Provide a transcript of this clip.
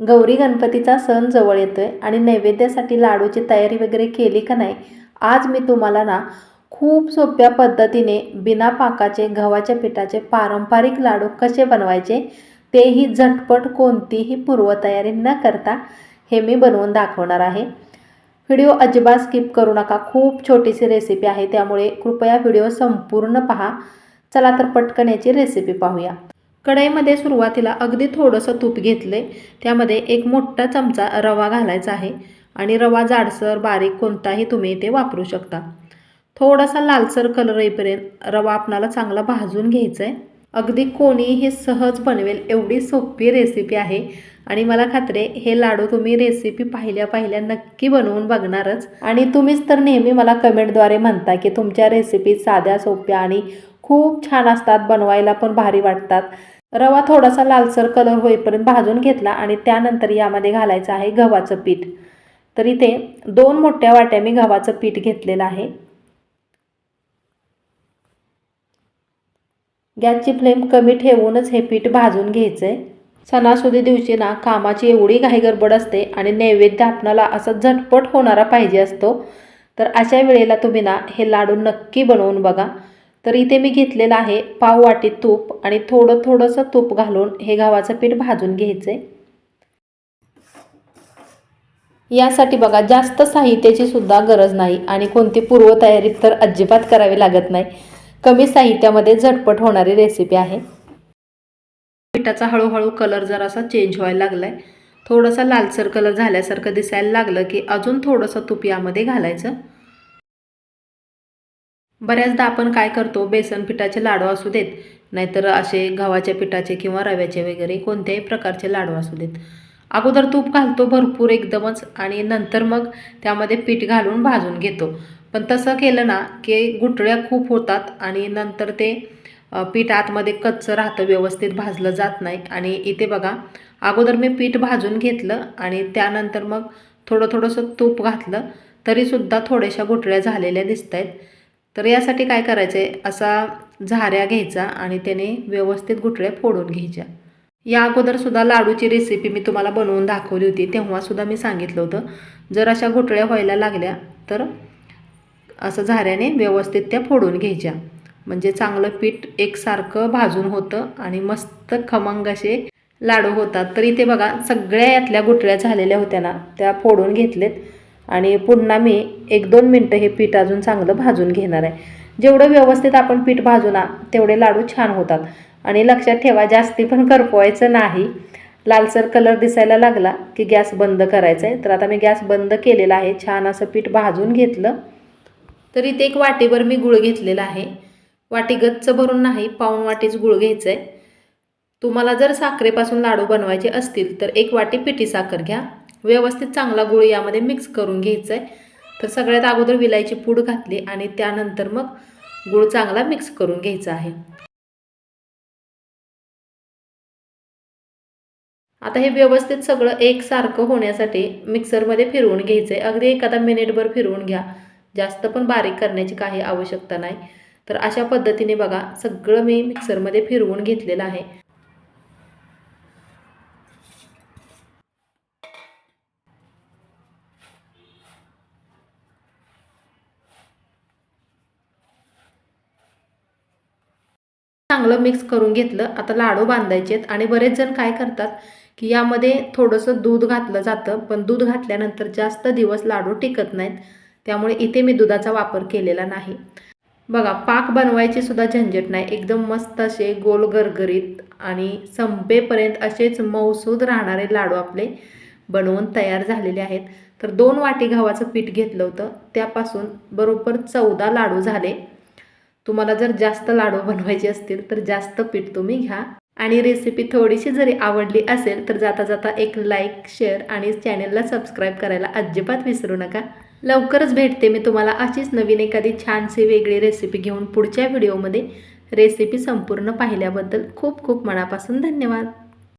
गौरी गणपतीचा सण जवळ येतो आहे आणि नैवेद्यासाठी लाडूची तयारी वगैरे केली का नाही आज मी तुम्हाला ना खूप सोप्या पद्धतीने बिना पाकाचे गव्हाच्या पिठाचे पारंपरिक लाडू कसे बनवायचे तेही झटपट कोणतीही पूर्वतयारी न करता हे मी बनवून दाखवणार आहे. व्हिडिओ अजिबात स्किप करू नका खूप छोटीशी रेसिपी आहे त्यामुळे कृपया व्हिडिओ संपूर्ण पहा. चला तर पटकन याची रेसिपी पाहूया. कढईमध्ये सुरुवातीला अगदी थोडंसं तूप घेतले. त्यामध्ये एक मोठा चमचा रवा घालायचा आहे आणि रवा जाडसर बारीक कोणताही तुम्ही इथे वापरू शकता. थोडासा लालसर कलर येईपर्यंत रवा आपणाला चांगला भाजून घ्यायचा आहे अगदी कोणीही सहज बनवेल एवढी सोपी रेसिपी आहे आणि मला खात्री हे लाडू तुम्ही रेसिपी पाहिल्या पाहिल्या नक्की बनवून बघणारच. आणि तुम्हीच तर नेहमी मला कमेंटद्वारे म्हणता की तुमच्या रेसिपी साध्या सोप्या आणि खूप छान असतात बनवायला पण भारी वाटतात. रवा थोडासा लालसर कलर होईपर्यंत भाजून घेतला आणि त्यानंतर यामध्ये घालायचं आहे गव्हाचं पीठ. तर इथे दोन मोठ्या वाट्या मी गव्हाचं पीठ घेतलेलं आहे. गॅसची फ्लेम कमी ठेवूनच हे पीठ भाजून घ्यायचं आहे सणासुदी दिवशी ना कामाची एवढी घाई गडबड असते आणि नैवेद्य आपणाला असा झटपट होणारा पाहिजे असतो. तर अशा वेळेला तुम्ही ना हे लाडू नक्की बनवून बघा. तर इथे मी घेतलेलं आहे पाव वाटी तूप आणि थोडं थोडंसं तूप घालून हे गव्हाचं पीठ भाजून घ्यायचं. आहे यासाठी बघा जास्त साहित्याची सुद्धा गरज नाही आणि कोणती पूर्वतयारी तर अजिबात करावी लागत नाही. कमी साहित्यामध्ये झटपट होणारी रेसिपी आहे. पिठाचा हळूहळू कलर जरासा चेंज व्हायला लागला आहे थोडासा लालसर कलर झाल्यासारखं दिसायला लागलं की अजून थोडंसं तूप यामध्ये घालायचं. बऱ्याचदा आपण काय करतो बेसन पिठाचे लाडू असू देत नाहीतर असे गव्हाच्या पिठाचे किंवा रव्याचे वगैरे कोणत्याही प्रकारचे लाडू असू देत. अगोदर तूप घालतो भरपूर एकदमच आणि नंतर मग त्यामध्ये पीठ घालून भाजून घेतो. पण तसं केलं ना की गुठळ्या खूप होतात आणि नंतर ते पीठ आतमध्ये कच्चं राहतं व्यवस्थित भाजलं जात नाही. आणि इथे बघा अगोदर मी पीठ भाजून घेतलं आणि त्यानंतर मग थोडं थोडंसं तूप घातलं तरीसुद्धा थोड्याशा गुठळ्या झालेल्या दिसत आहेत तर यासाठी काय करायचं आहे असा झाऱ्या घ्यायचा आणि त्याने व्यवस्थित गुठळ्या फोडून घ्यायच्या. या अगोदरसुद्धा लाडूची रेसिपी मी तुम्हाला बनवून दाखवली होती तेव्हासुद्धा मी सांगितलं होतं. जर अशा गुठळ्या व्हायला लागल्या तर असं झाऱ्याने व्यवस्थित त्या फोडून घ्यायच्या. म्हणजे चांगलं पीठ एकसारखं भाजून होतं आणि मस्त खमंग असे लाडू होतात. तर इथे बघा सगळ्या यातल्या गुठळ्या झालेल्या होत्या ना त्या फोडून घेतलेत. आणि पुन्हा मी एक दोन मिनटं हे पीठ अजून चांगलं भाजून घेणार आहे. जेवढं व्यवस्थित आपण पीठ भाजू ना तेवढे लाडू छान होतात. आणि लक्षात ठेवा जास्ती पण करपवायचं नाही. लालसर कलर दिसायला लागला की गॅस बंद करायचा आहे तर आता मी गॅस बंद केलेला आहे. छान असं पीठ भाजून घेतलं. तर इथे एक वाटीभर मी गुळ घेतलेला आहे. वाटी गच्च भरून नाही पाऊण वाटीच गुळ घ्यायचं आहे तुम्हाला जर साखरेपासून लाडू बनवायचे असतील तर एक वाटी पिठी साखर घ्या. व्यवस्थित चांगला गुळ यामध्ये मिक्स करून घ्यायचं आहे तर सगळ्यात अगोदर विलायची पूड घातली आणि त्यानंतर मग गुळ चांगला मिक्स करून घ्यायचा आहे. आता हे व्यवस्थित सगळं एकसारखं होण्यासाठी मिक्सरमध्ये फिरवून घ्यायचं आहे अगदी एखादा मिनिटभर फिरवून घ्या. जास्त पण बारीक करण्याची काही आवश्यकता नाही. तर अशा पद्धतीने बघा सगळं मी मिक्सरमध्ये फिरवून घेतलेलं आहे. चांगलं मिक्स करून घेतलं. आता लाडू बांधायचे आहेत आणि बरेच जण काय करतात की यामध्ये थोडंसं दूध घातलं जातं पण दूध घातल्यानंतर जास्त दिवस लाडू टिकत नाहीत. त्यामुळे इथे मी दुधाचा वापर केलेला नाही. बघा पाक बनवायची सुद्धा झंझट नाही. एकदम मस्त असे गोल गरगरीत आणि संपेपर्यंत असेच मऊसूद राहणारे लाडू आपले बनवून तयार झालेले आहेत. तर दोन वाटी गव्हाचं पीठ घेतलं होतं. त्यापासून बरोबर चौदा लाडू झाले. तुम्हाला जर जास्त लाडू बनवायचे असतील तर जास्त पीठ तुम्ही घ्या. आणि रेसिपी थोडीशी जरी आवडली असेल तर जाता जाता एक लाईक शेअर आणि चॅनलला सबस्क्राईब करायला अजिबात विसरू नका. लवकरच भेटते मी तुम्हाला अशीच नवीन एखादी छानशी वेगळी रेसिपी घेऊन पुढच्या व्हिडिओमध्ये रेसिपी संपूर्ण पाहिल्याबद्दल खूप खूप मनापासून धन्यवाद.